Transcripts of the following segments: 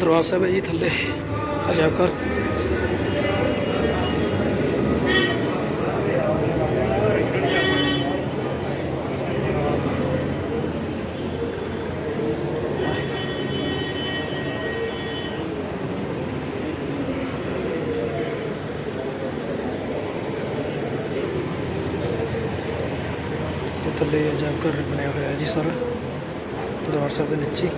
ਦਰਬਾਰ ਸਾਹਿਬ ਹੈ ਜੀ ਥੱਲੇ। ਅਜਾਇਬ ਘਰ ਥੱਲੇ ਅਜਾਇਬ ਘਰ ਬਣਿਆ ਹੋਇਆ ਹੈ ਜੀ ਸਾਰਾ। ਦਰਬਾਰ ਸਾਹਿਬ ਦੇ ਨੀਚੇ ਹੀ।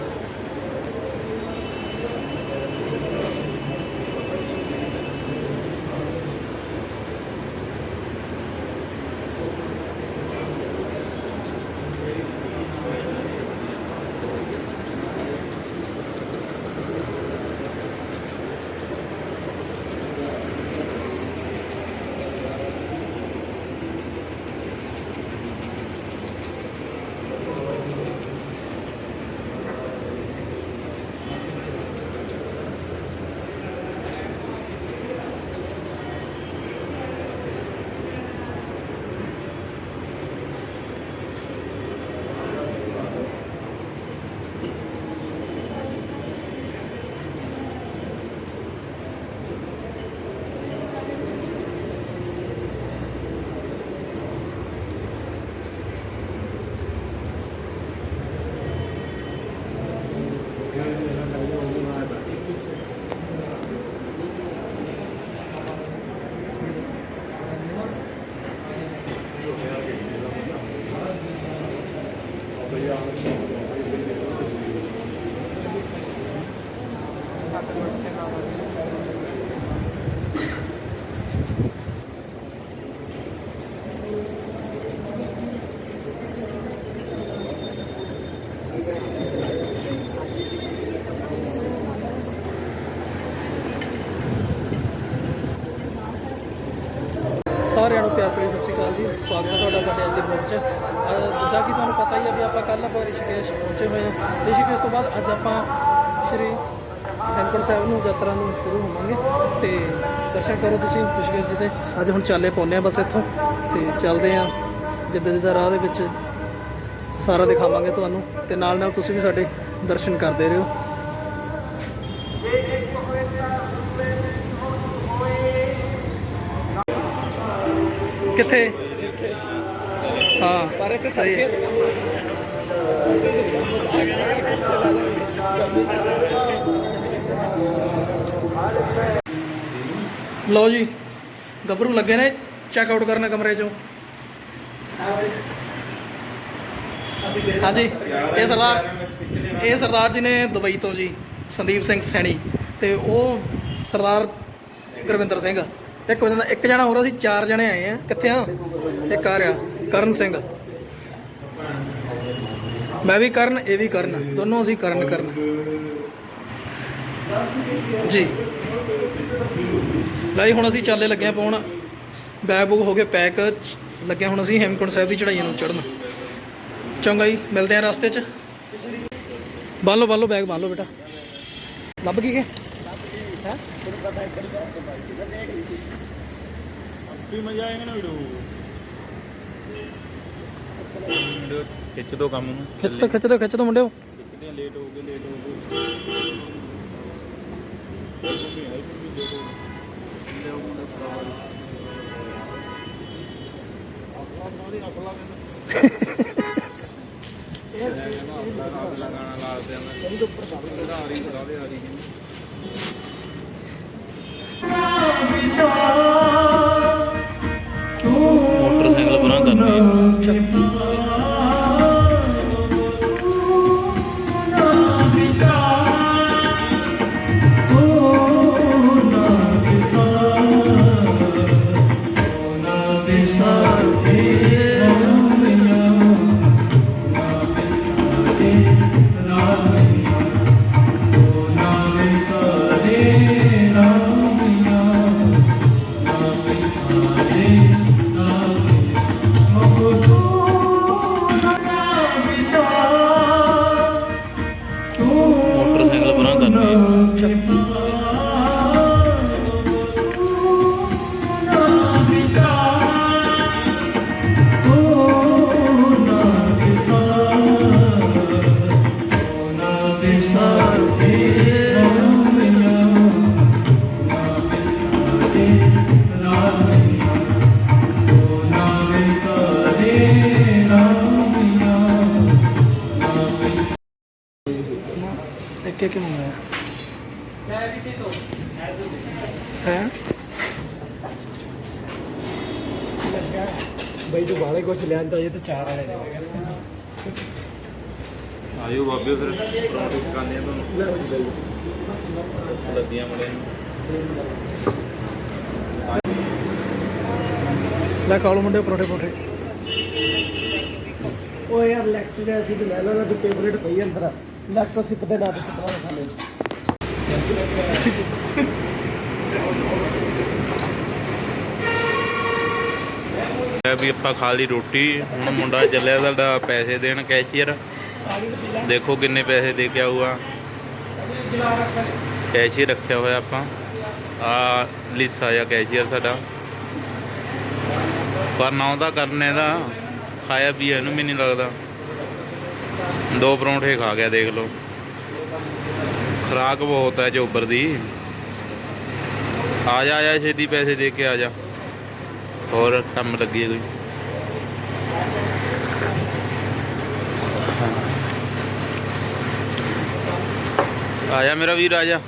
ਸਾਰਿਆਂ ਨੂੰ ਪਿਆਰ ਭਰੀ ਸਤਿ ਸ਼੍ਰੀ ਅਕਾਲ ਜੀ। ਸਵਾਗਤ ਹੈ ਤੁਹਾਡਾ ਸਾਡੇ ਅੱਜ ਦੇ ਬਲੌਗ 'ਚ। ਜਿੱਦਾਂ ਕਿ ਤੁਹਾਨੂੰ ਪਤਾ ਹੀ ਹੈ ਵੀ ਆਪਾਂ ਕੱਲ ਆਪਾਂ ਰਿਸ਼ੀਕੇਸ਼ ਪਹੁੰਚੇ ਹੋਏ ਹਾਂ। ਰਿਸ਼ੀਕੇਸ਼ ਤੋਂ ਬਾਅਦ ਅੱਜ ਆਪਾਂ ਸ਼੍ਰੀ ਹੇਮਕੁੰਟ ਸਾਹਿਬ ਨੂੰ ਯਾਤਰਾ ਨੂੰ ਸ਼ੁਰੂ ਹੋਵਾਂਗੇ। ਤੇ ਦਰਸ਼ਨ ਕਰੋ ਤੁਸੀਂ ਰਿਸ਼ੀਕੇਸ਼ ਜੀ ਦੇ। ਅੱਜ ਹੁਣ ਚੱਲੇ ਪਾਉਂਦੇ ਆ ਬਸ ਇੱਥੋਂ। ਤੇ ਚੱਲਦੇ ਆ ਜਿੱਦਾਂ ਜਿੱਦਾਂ ਰਾਹ ਦੇ ਵਿੱਚ ਸਾਰਾ ਦਿਖਾਵਾਂਗੇ ਤੁਹਾਨੂੰ। ਤੇ ਨਾਲ ਨਾਲ ਤੁਸੀਂ ਵੀ ਸਾਡੇ ਦਰਸ਼ਨ ਕਰਦੇ ਰਹੋ। ਕਿੱਥੇ? ਹੈ। ਲਓ ਜੀ ਗੱਭਰੂ ਲੱਗੇ ਨੇ ਚੈੱਕ ਆਊਟ ਕਰਨ ਕਮਰੇ ਚੋਂ। ਹਾਂਜੀ ਇਹ ਸਰਦਾਰ ਇਹ ਸਰਦਾਰ ਜੀ ਨੇ ਦੁਬਈ ਤੋਂ ਜੀ ਸੰਦੀਪ ਸਿੰਘ ਸੈਣੀ ਤੇ ਉਹ ਸਰਦਾਰ ਗੁਰਵਿੰਦਰ ਸਿੰਘ। ਇੱਕ ਇੱਕ ਜਣਾ ਹੋਰ ਅਸੀਂ ਚਾਰ ਜਣੇ ਆਏ ਆ। ਕਿੱਥੇ ਆ? ਇੱਕ ਆ ਰਿਹਾ। ਕਰਨ ਸਿੰਘ। ਮੈਂ ਵੀ ਕਰਨ ਇਹ ਵੀ ਕਰਨ। ਦੋਨੋਂ ਅਸੀਂ ਕਰਨ ਕਰਨ। ਜੀ। ਲਈ ਹੁਣ ਅਸੀਂ ਚੱਲੇ ਲੱਗੇ ਆ ਪਾਉਣ। ਬੈਗ ਬੁੱਕ ਹੋ ਗਏ ਪੈਕ। ਲੱਗੇ ਹੁਣ ਅਸੀਂ ਹੇਮਕੁੰਟ ਸਾਹਿਬ ਦੀ ਚੜਾਈਆਂ ਨੂੰ ਚੜਨ ਚੰਗਾ ਜੀ ਮਿਲਦੇ ਆ ਰਸਤੇ 'ਚ। ਬੰਨ ਲਓ ਬੰਨ ਲਓ ਬੈਗ ਬੰਨ ਲਓ ਬੇਟਾ। ਲੱਭ ਗਈ ਕਿ? ਵੀ ਮਜ਼ਾ ਆਏਗਾ ਨਾ ਵੀਡੀਓ ਖਿੱਚ ਦੋ ਕੰਮ ਨੂੰ। ਖਿੱਚ ਦੋ ਖਿੱਚ ਦੋ ਖਿੱਚ ਦੋ ਮੁੰਡਿਓ। ਕਿਤੇ ਲੇਟ ਹੋ ਗਏ ਲੇਟ ਹੋ ਮੋਟਰਸਾਈਕਲ ਬਣਾ ਕਰਨੀ ਮੋਟਰਸਾਈਕਲ ਹੈ? ਬਈ ਤੂੰ ਬਾਲੇ ਕੁਛ ਲਿਆਂਦਾ ਇਹ ਤਾਂ ਚਾਰ ਵਾਲੇ ਨੇ। ਆਇਓ ਬਾਬੇ ਫਿਰ ਪਰੌਂਠੇ ਖਾਣੇ ਆ ਤੁਹਾਨੂੰ। ਲੱਗੀਆਂ ਮੜੇ ਲੈ ਕਾਲੋ ਮੁੰਡੇ ਪਰੋਠੇ ਪਰੋਠੇ। ਓ ਯਾਰ ਲੈਕਚਰ ਅਸੀਂ ਤੇ ਲੈ ਲੈਣਾ ਤੂੰ ਫੇਵਰੇਟ ਪਈ ਅੰਦਰ। ਲੈਕਚਰ ਸਿੱਪ ਨਾਲ ਸਿੱਪਾ ਖਾ ਲੈ ਇਹ ਵੀ ਆਪਾਂ ਖਾ ਲਈ ਰੋਟੀ। ਹੁਣ ਮੁੰਡਾ ਚੱਲਿਆ ਸਾਡਾ ਪੈਸੇ ਦੇਣ ਕੈਸ਼ੀਅਰ। ਦੇਖੋ ਕਿੰਨੇ ਪੈਸੇ ਦੇ ਕੇ ਆਊਗਾ। ਕੈਸ਼ ਹੀ ਰੱਖਿਆ ਹੋਇਆ ਆਪਾਂ। ਆ ਲਿਸਾ ਆ ਕੈਸ਼ੀਅਰ ਸਾਡਾ। ਪਰ ਨਾ ਉਹਦਾ ਕਰਨੇ ਦਾ ਖਾਇਆ ਪੀਆ ਇਹਨੂੰ ਵੀ ਨਹੀਂ ਲੱਗਦਾ। ਦੋ ਪਰੌਂਠੇ ਖਾ ਗਿਆ, ਦੇਖ ਲਓ। ਖਰਾਕ ਬਹੁਤ ਹੈ ਜੋਬਰ ਦੀ ਆ ਜਾ ਆ ਜਾ, ਛੇਤੀ ਪੈਸੇ ਦੇ ਕੇ ਆ ਜਾ। ਹੋਰ ਕੰਮ ਲੱਗੀ ਕੋਈ? ਆ ਜਾ ਮੇਰਾ ਵੀਰ, ਆ ਜਾ।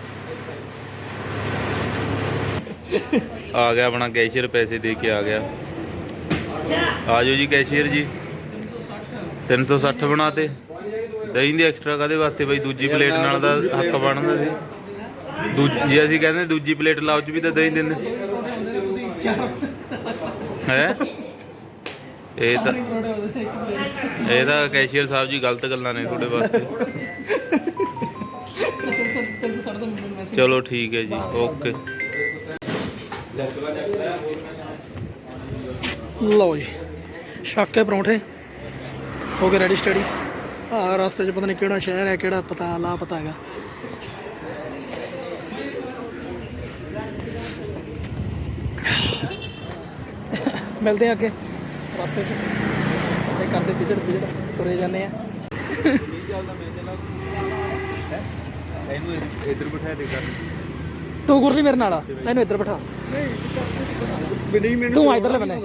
ਆ ਗਿਆ ਆਪਣਾ ਕੈਸ਼ੀਅਰ, ਪੈਸੇ ਦੇ ਕੇ ਆ ਗਿਆ। ਆ ਜਾਓ ਜੀ ਕੈਸ਼ੀਅਰ ਜੀ। 360 ਬਣਾਤੇ ਦਹੀਂ ਦੀ ਐਕਸਟਰਾ ਕਾਦੇ ਵਾਸਤੇ ਬਈ? ਦੂਜੀ ਪਲੇਟ ਨਾਲ ਦਾ ਹੱਕ ਬਣਦਾ ਸੀ ਦੂਜੀ, ਜੇ ਅਸੀਂ ਕਹਿੰਦੇ ਦੂਜੀ ਪਲੇਟ ਲਾਓ ਚ ਵੀ ਤਾਂ ਦਹੀਂ ਦਿੰਦੇ। ਹੈ? ਇਹ ਤਾਂ ਇਹ ਤਾਂ ਕੈਸ਼ੀਅਰ ਸਾਹਿਬ ਜੀ ਗਲਤ ਗੱਲਾਂ ਨੇ ਤੁਹਾਡੇ ਵਾਸਤੇ। ਚਲੋ ਠੀਕ ਹੈ ਜੀ, ਓਕੇ। ਲਓ ਜੀ, ਛੱਕ ਪਰੌਂਠੇ। ਹੋ ਗਏ ਰੈਡੀ ਸਟੱਡੀ ਆ ਰਸਤੇ 'ਚ ਪਤਾ ਨਹੀਂ ਕਿਹੜਾ ਸ਼ਹਿਰ ਹੈ, ਕਿਹੜਾ ਪਤਾ ਲਾ ਪਤਾ ਹੈਗਾ। ਮਿਲਦੇ ਆ ਅੱਗੇ। ਰਸਤੇ 'ਚ। ਇਹ ਕਰਦੇ ਵਿਜੜ ਵਿਜੜ ਤੁਰੇ ਜਾਂਦੇ ਆ ਇਹਨੂੰ ਇੱਧਰ ਬਿਠਾ ਦੇ ਕਰ ਤੂੰ ਗੁਰਲੀ ਮੇਰੇ ਨਾਲ ਆ, ਤੈਨੂੰ ਇੱਧਰ ਬਿਠਾ। ਬਿੰਦੀ ਤੂੰ ਇਧਰਲੇ ਬੰਨੇ।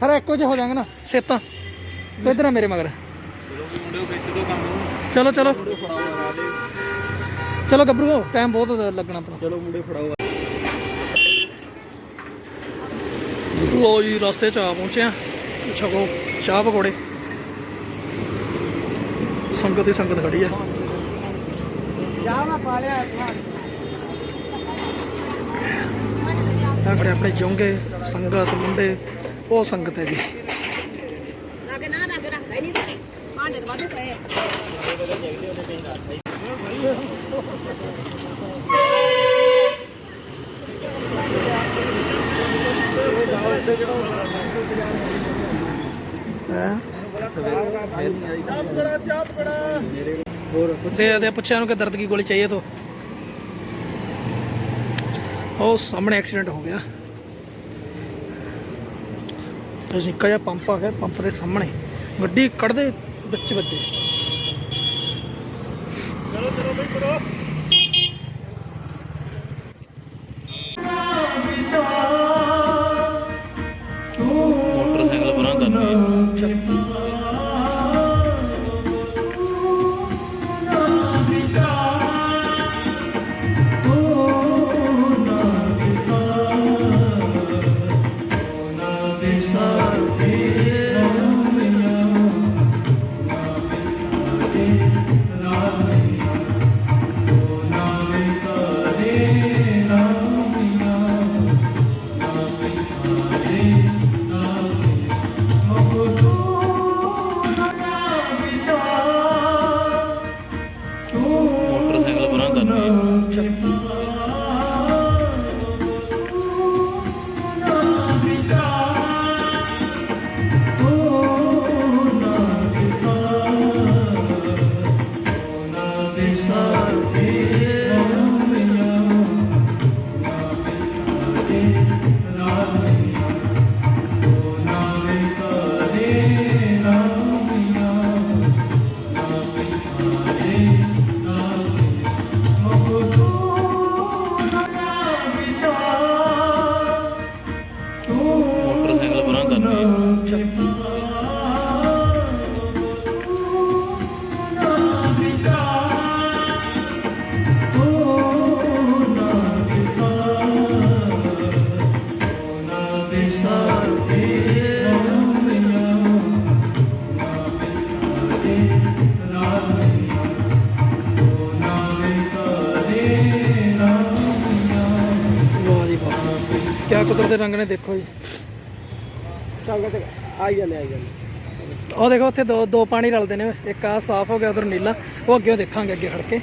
ਫਿਰ ਇੱਕੋ ਜਿਹੇ ਹੋ ਜਾਵਾਂਗੇ ਨਾ ਸੇਤਾਂ ਤੂੰ। ਇੱਧਰ ਆ ਮੇਰੇ ਮਗਰ। ਚਲੋ ਚਲੋ। ਚਲੋ ਗੱਭਰੂ ਟਾਈਮ ਬਹੁਤ ਲੱਗਣਾ ਆਪਣਾ। ਚਲੋ ਮੁੰਡੇ ਫੜਾਓ। ਲੋ ਜੀ ਰਸਤੇ 'ਚ ਆ ਪਹੁੰਚੇ ਆ। ਛਕੋ ਚਾਹ ਪਕੌੜੇ। ਸੰਗਤ ਹੀ ਸੰਗਤ ਖੜੀ ਆ। ਚਾਹ ਪਾ ਲਿਆ ਆਪਣੇ ਜੋਂਗੇ ਸੰਗਤ ਮੁੰਡੇ ਉਹ ਸੰਗਤ ਹੈਗੀ ਲਾਗੇ ਨਾ ਲਾਗੇ ਰੱਖਦਾ ਹੀ ਨਹੀਂ ਭਾਂਡੇ ਤਾਂ ਵਾਧੂ ਪਏ ਆ। ਹੈ ਦੇ ਪੁੱਛਿਆ ਨੂੰ ਕਿ ਦਰਦ ਕੀ ਗੋਲੀ ਚਾਹੀਏ ਤੋ ਉਹ ਸਾਹਮਣੇ ਐਕਸੀਡੈਂਟ ਹੋ ਗਿਆ ਅਸੀਂ ਨਿੱਕਾ ਜਿਹਾ ਪੰਪ ਆ ਗਿਆ, ਪੰਪ ਦੇ ਸਾਹਮਣੇ ਗੱਡੀ ਕੱਢਦੇ ਵਿੱਚ ਵੱਜੇ ਮੋਟਰਸਾਈਕਲ ਪਰਾਂ ਕਰਨੀ ਹੈ ਕਿਆ ਕੁਦਰਤ ਦੇ ਰੰਗ ਨੇ ਦੇਖੋ ਜੀ। ਚੱਲ ਚੱਲ ਆਈ ਜਾਂਦੇ ਆਈ ਉਹ ਦੇਖੋ ਉੱਥੇ ਦੋ ਦੋ ਪਾਣੀ ਰਲਦੇ ਨੇ। ਇੱਕ ਆ ਸਾਫ਼ ਹੋ ਗਿਆ, ਉਧਰ ਨੀਲਾ। ਉਹ ਅੱਗੇ ਦੇਖਾਂਗੇ, ਅੱਗੇ ਖੜ ਕੇ।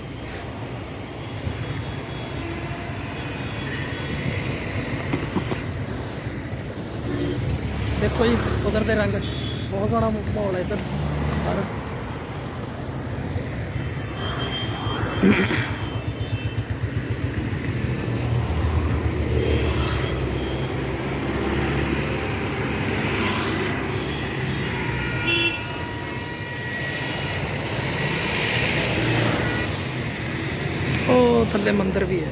ਦੇਖੋ ਜੀ ਕੁਦਰਤ ਦੇ ਰੰਗ ਬਹੁਤ ਸੋਹਣਾ ਮਾਹੌਲ ਹੈ ਇੱਧਰ ਸਾਰਾ। ਉਹ ਥੱਲੇ ਮੰਦਿਰ ਵੀ ਹੈ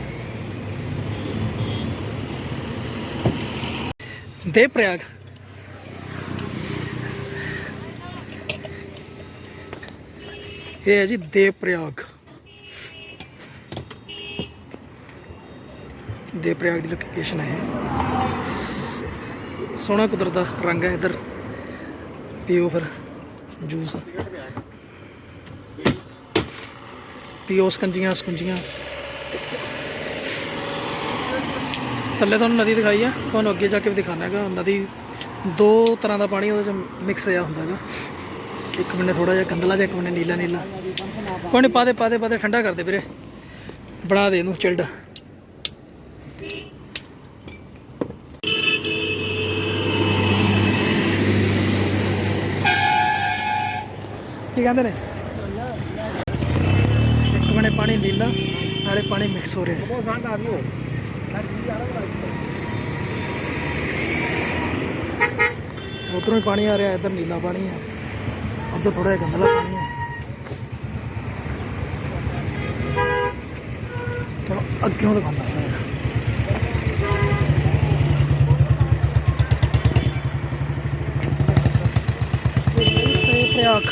ਦੇ ਪ੍ਰਯਾਗ ਇਹ ਹੈ ਜੀ ਦੇਵ ਪ੍ਰਯਾਗ ਦੇ ਪ੍ਰਯਾਗ ਦੀ ਲੋਕੇਸ਼ਨ ਹੈ ਸੋਹਣਾ ਕੁਦਰਤ ਦਾ ਰੰਗ ਹੈ ਇਧਰ। ਪੀਓ ਫਿਰ ਜੂਸ। ਪੀਓ ਸਕੰਜੀਆਂ, ਸਕੁੰਜੀਆਂ। ਥੱਲੇ ਤੁਹਾਨੂੰ ਨਦੀ ਦਿਖਾਈ ਆ। ਤੁਹਾਨੂੰ ਅੱਗੇ ਜਾ ਕੇ ਵੀ ਦਿਖਾਣਾ ਹੈਗਾ। ਨਦੀ ਦੋ ਤਰ੍ਹਾਂ ਦਾ ਪਾਣੀ ਉਹਦੇ ਚ ਮਿਕਸ ਜਿਹਾ ਹੁੰਦਾ ਹੈਗਾ। ਇੱਕ ਬੰਨੇ ਥੋੜਾ ਜਿਹਾ ਗੰਦਲਾ ਜਿਹਾ, ਇੱਕ ਬੰਨੇ ਨੀਲਾ ਨੀਲਾ ਕੋਈ ਨਹੀਂ, ਪਾਦੇ ਪਾਦੇ ਪਾਦੇ, ਠੰਡਾ ਕਰ ਦੇ ਵੀਰੇ। ਬਣਾ ਦੇ ਇਹਨੂੰ ਚਿਲਡ ਕੀ ਕਹਿੰਦੇ ਨੇ? ਇੱਕ ਬੰਨੇ ਪਾਣੀ ਨੀਲਾ, ਨਾਲੇ ਪਾਣੀ ਮਿਕਸ ਹੋ ਰਿਹਾ। ਬਹੁਤ ਸੰਗ ਆ ਰਹੀ ਹੋ ਉਧਰੋਂ ਹੀ ਪਾਣੀ ਆ ਰਿਹਾ, ਇੱਧਰ ਨੀਲਾ ਪਾਣੀ ਹੈ ਉੱਧਰ ਥੋੜਾ ਜਿਹਾ ਗੰਦਲਾ ਪਾਣੀ ਹੈ ਚਲੋ, ਅੱਗੇ ਦਿਖਾਉਂਦਾ ਪ੍ਰਯਾਗ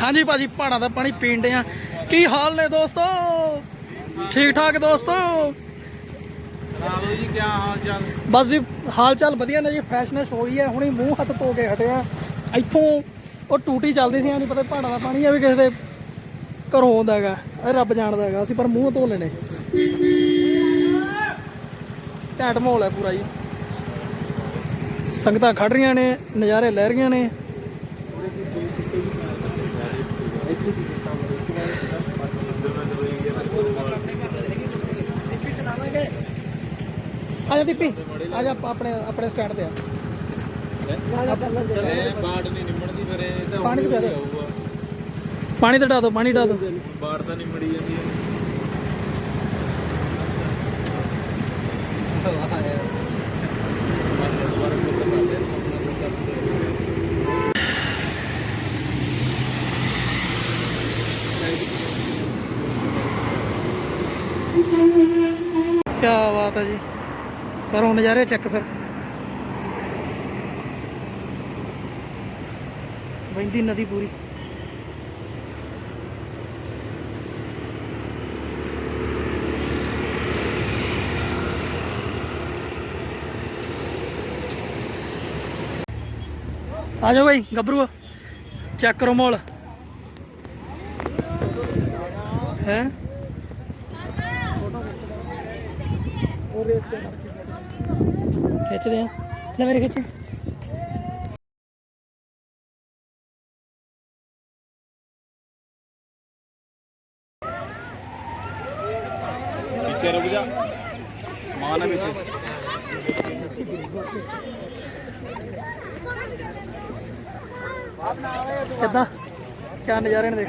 ਹਾਂਜੀ ਭਾਜੀ ਪਹਾੜਾਂ ਦਾ ਪਾਣੀ ਪੀਂਦੇ ਆ। ਕੀ ਹਾਲ ਨੇ ਦੋਸਤੋ? ਠੀਕ ਠਾਕ ਦੋਸਤੋ? ਜੀ ਹਾਲ ਚਾਲ? ਬਸ ਜੀ, ਹਾਲ ਚਾਲ ਵਧੀਆ ਨੇ ਜੀ ਫਰੈਸ਼ਨੈਸ ਹੋ ਰਹੀ ਹੈ, ਹੁਣੀ ਮੂੰਹ ਹੱਥ ਧੋ ਕੇ ਹਟੇ ਆ ਇੱਥੋਂ ਉਹ ਟੂਟੀ ਚੱਲਦੀ ਸੀ, ਐ ਨਹੀਂ ਪਤਾ ਪਹਾੜਾਂ ਦਾ ਪਾਣੀ ਆ ਵੀ ਕਿਸੇ ਦੇ ਘਰੋਂ ਆਉਂਦਾ ਹੈਗਾ, ਇਹ ਰੱਬ ਜਾਣਦਾ ਹੈਗਾ, ਅਸੀਂ ਪਰ ਮੂੰਹ ਧੋ ਲੈਣੇ ਘੈਂਟ ਮਾਹੌਲ ਹੈ ਪੂਰਾ ਜੀ। ਸੰਗਤਾਂ ਖੜ ਰਹੀਆਂ ਨੇ, ਨਜ਼ਾਰੇ ਲੈ ਰਹੀਆਂ ਨੇ। ਆ ਜਾ ਦੀਪੀ ਆ ਜਾ ਆਪਾਂ ਆਪਣੇ ਆਪਣੇ ਸਟੈਂਡ ਤੇ ਆ। ਬਾੜ ਨਹੀਂ ਨਿਮੜਦੀ ਫਿਰ ਇਹ ਤਾਂ ਪਾਣੀ ਤੇ ਪਿਆ ਦੇ ਪਾਣੀ ਤੇ ਪਾਣੀ ਦੋ। ਬਾੜ ਤਾਂ ਨਿਮੜੀ ਜਾਂਦੀ ਹੈ। ਕੀ ਬਾਤ ਹੈ ਜੀ। ਕਰੋ ਨਜ਼ਾਰੇ ਚੈੱਕ ਫਿਰ। ਵਹਿੰਦੀ ਨਦੀ ਪੂਰੀ। ਆ ਜਾਓ ਭਾਈ ਗੱਭਰੂ। ਚੈੱਕ ਕਰੋ ਮੋਲ ਹੈ? ਖਿੱਚਦੇ ਆ ਲੈ ਮੇਰੇ ਖਿੱਚ ਪਿੱਛੇ ਰੁਕ ਜਾ ਮਾਂ ਨਾ ਪਿੱਛੇ ਕਿੱਦਾਂ ਕਿਆ ਨਜ਼ਾਰੇ ਨੇ ਦੇਖ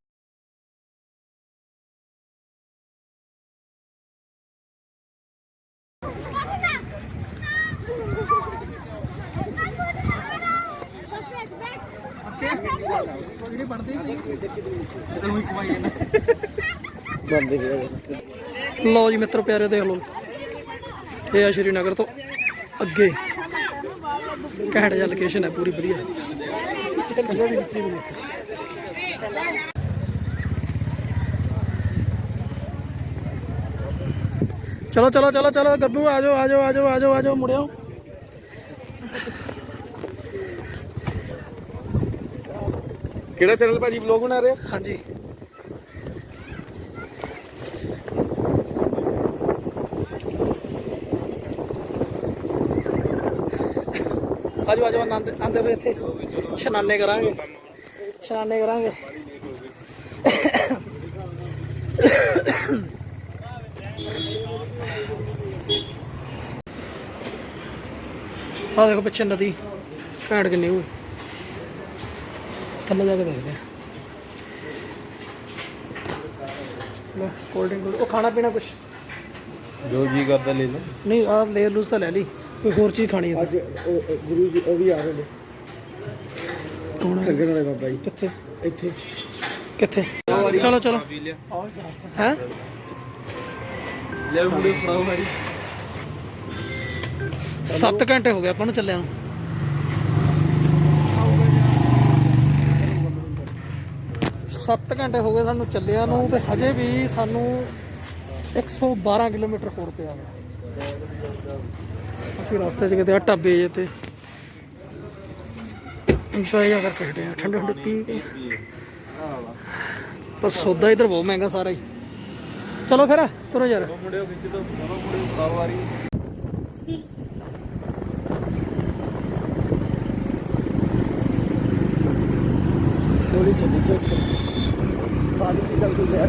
ਵੀਡੀਓ ਬਣਦੀ ਨਹੀਂ ਕਮਾਈ ਬੰਦੇ ਲਓ ਜੀ ਮਿੱਤਰ ਪਿਆਰੇ ਦੇਖ ਲਓ। ਇਹ ਆ ਸ਼੍ਰੀਨਗਰ ਤੋਂ ਅੱਗੇ। ਘੈਂਟ ਜਿਹਾ ਲੋਕੇਸ਼ਨ ਹੈ, ਪੂਰੀ ਵਧੀਆ। ਚਲੋ ਚਲੋ ਚਲੋ ਚਲੋ ਗੱਬੂ ਆ ਜਾਓ ਆ ਜਾਓ ਆ ਜਾਓ ਆ ਜਾਓ ਆ ਜਾਓ ਮੁੜਿਓ ਕਿਹੜਾ ਚੈਨਲ ਭਾਜੀ ਵਲੌਗ ਬਣਾ ਰਹੇ ਹਾਂਜੀ। ਆਜੋ ਆਜੋ, ਆਨੰਦ ਆਂਦੇ ਹੋਏ ਇੱਥੇ। ਇਸ਼ਨਾਨੇ ਕਰਾਂਗੇ। ਇਸ਼ਨਾਨੇ ਕਰਾਂਗੇ। ਆ ਦੇਖੋ ਪਿੱਛੇ ਨਦੀ ਘੈਂਟ ਕਿੰਨੀ ਹੋਈ। ਥੱਲੇ ਜਾ ਕੇ ਦੇਖਦੇ ਆ। ਲੈ ਕੋਲਡ ਡਰਿੰਕ ਉਹ ਖਾਣਾ ਪੀਣਾ ਕੁਛ? ਜੋ ਜੀ ਕਰਦਾ ਲੈ ਲਓ। ਨਹੀਂ ਆ ਲੈ ਲੂਸ ਤਾਂ ਲੈ ਲਈ ਕੋਈ ਹੋਰ ਚੀਜ਼ ਖਾਣੀ ਹੈ ਅੱਜ ਉਹ- ਗੁਰੂ ਜੀ ਉਹ ਵੀ ਆ ਰਹੇ ਨੇ। ਕੌਣ ਹੈ? ਸੰਗਤ ਵਾਲੇ ਬਾਬਾ ਜੀ। ਕਿੱਥੇ? ਇੱਥੇ। ਕਿੱਥੇ? ਚਲੋ ਚਲੋ। ਹੈ? ਲੈ ਮੁੰਡੇ ਫੜਾਓ ਭਾਈ। 7 ਘੰਟੇ ਹੋ ਗਏ ਆਪਾਂ ਨੂੰ ਚੱਲਿਆਂ ਨੂੰ। ਸੱਤ ਘੰਟੇ ਹੋ ਗਏ ਸਾਨੂੰ ਚੱਲਿਆ ਨੂੰ ਤੇ ਹਜੇ ਵੀ ਸਾਨੂੰ 112 ਕਿਲੋਮੀਟਰ ਹੋਰ ਪਿਆ ਵਾ। ਅਸੀਂ ਰਸਤੇ 'ਚ ਕਿਤੇ ਢਾਬੇ ਜੇ ਤੇ ਇੰਜੋਏ ਕਰਕੇ ਹਟੇ ਆ। ਠੰਡੇ ਠੰਡੇ ਪੀ ਕੇ। ਪਰ ਸੌਦਾ ਇਧਰ ਬਹੁਤ ਮਹਿੰਗਾ ਸਾਰਾ ਹੀ। ਚਲੋ ਫਿਰ, ਤੁਰੋ ਯਾਰ। ਮੁੰਡੇ ਖਿੱਚ ਦੋ ਮੁੰਡੇ ਫੜਾਓ ਵਾਰੀ ਥੋੜੀ ਚੱਲੀ। ਚੁੱਕ ਪਾਣੀ ਦੀ ਗੱਲ ਕਰ ਰਿਹਾ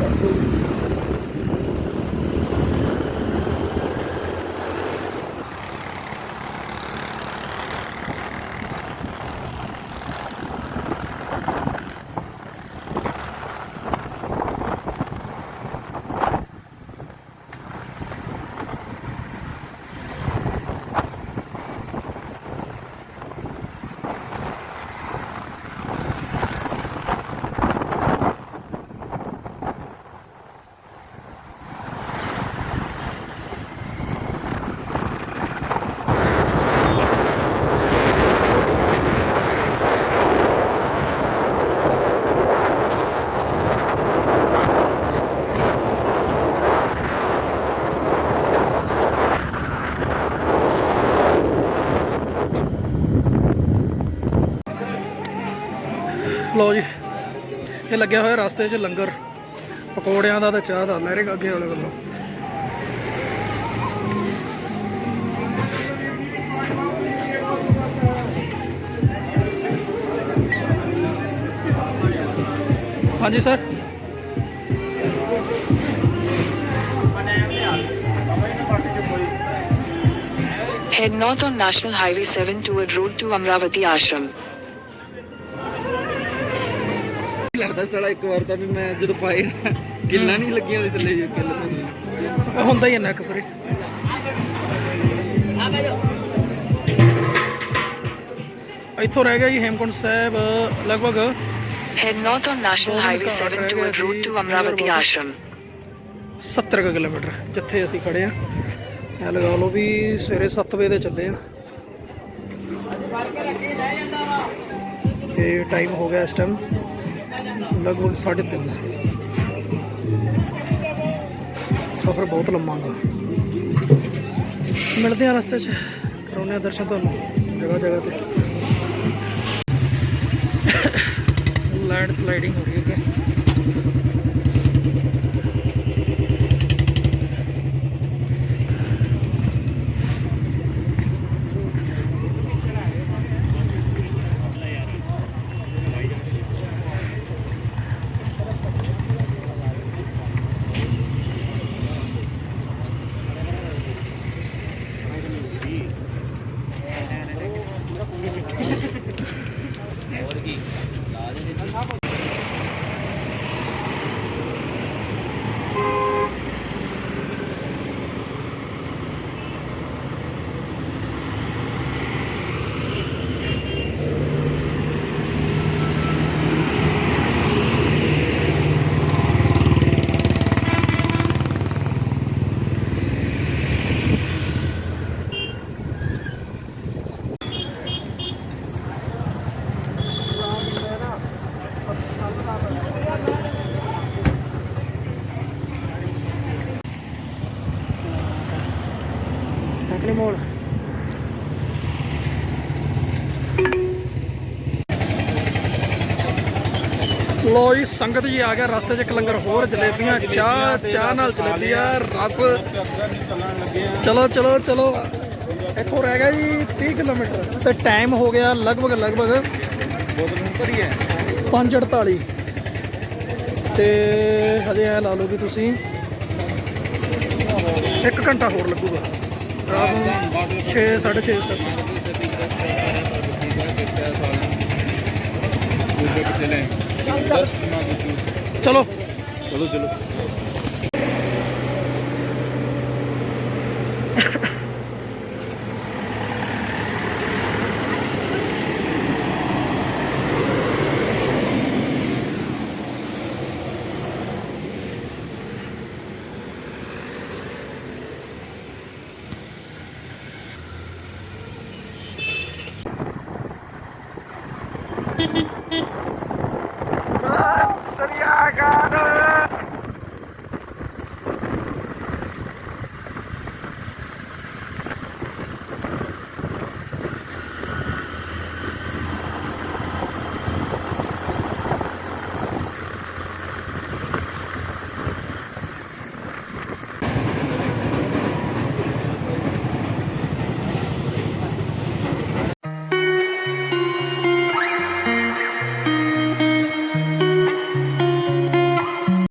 ਲਓ ਜੀ ਇਹ ਲੱਗਿਆ ਹੋਇਆ ਰਸਤੇ 'ਚ ਲੰਗਰ ਪਕੌੜਿਆਂ ਦਾ ਤੇ ਚਾਹ ਦਾ ਲਹਿਰੇ ਅੱਗੇ ਵਾਲੇ ਵੱਲੋਂ ਹਾਂਜੀ sir Head north on National Highway 7 toward road to Amravati Ashram. ਲੱਗਦਾ ਸਾਲਾ ਇੱਕ ਵਾਰ ਤਾਂ ਵੀ ਮੈਂ ਜਦੋਂ ਪਾਏ ਨਾ, ਕਿੱਲਾਂ ਨਹੀਂ ਲੱਗੀਆਂ ਉਹਦੇ ਥੱਲੇ ਜੇ ਕਿੱਲ ਤੋਂ ਹੁੰਦਾ ਹੀ ਇੰਨਾ ਕੁ ਪਰੇ ਇੱਥੋਂ ਰਹਿ ਗਿਆ ਜੀ ਹੇਮਕੁੰਟ ਸਾਹਿਬ ਲਗਭਗ Head north on National Highway 7 toward road to Amravati Ashram. 70 ਕੁ ਕਿਲੋਮੀਟਰ ਜਿੱਥੇ ਅਸੀਂ ਖੜੇ ਆ ਇਹ ਲਗਾ ਲਓ ਵੀ ਸਵੇਰੇ 7 ਵਜੇ ਦੇ ਚੱਲੇ ਆ ਤੇ ਟਾਈਮ ਹੋ ਗਿਆ ਇਸ ਟਾਈਮ ਲਗਭਗ 3:30 ਸਫ਼ਰ ਬਹੁਤ ਲੰਮਾ ਗਾ। ਮਿਲਦੇ ਆ ਰਸਤੇ 'ਚ। ਕਰਾਉਣੇ ਦਰਸ਼ਨ ਤੁਹਾਨੂੰ, ਜਗ੍ਹਾ ਜਗ੍ਹਾ ਤੇ। ਲੈਂਡ ਸਲਾਈਡਿੰਗ ਹੋ ਰਹੀ ਹੈ। ਲੋ ਜੀ, ਸੰਗਤ ਜੀ ਆ ਗਿਆ, ਰਸਤੇ 'ਚ ਇੱਕ ਲੰਗਰ ਹੋਰ, ਜਲੇਬੀਆਂ, ਚਾਹ ਚਾਹ ਨਾਲ ਜਲੇਬੀਆਂ, ਰਸ। ਚਲੋ ਚਲੋ ਚਲੋ। ਇੱਥੋਂ ਰਹਿ ਗਿਆ ਜੀ 30 ਕਿਲੋਮੀਟਰ। ਤੇ ਟਾਈਮ ਹੋ ਗਿਆ ਲਗਭਗ ਲਗਭਗ 5:48 ਤੇ ਹਜੇ ਐ ਲਾ ਲਓ ਵੀ ਤੁਸੀਂ 1 ਘੰਟਾ ਹੋਰ ਲੱਗੂਗਾ। ਰਾਤ ਨੂੰ 6 6:30 7 ਚਲੋ। चलो चलो चलो Beep, beep, beep.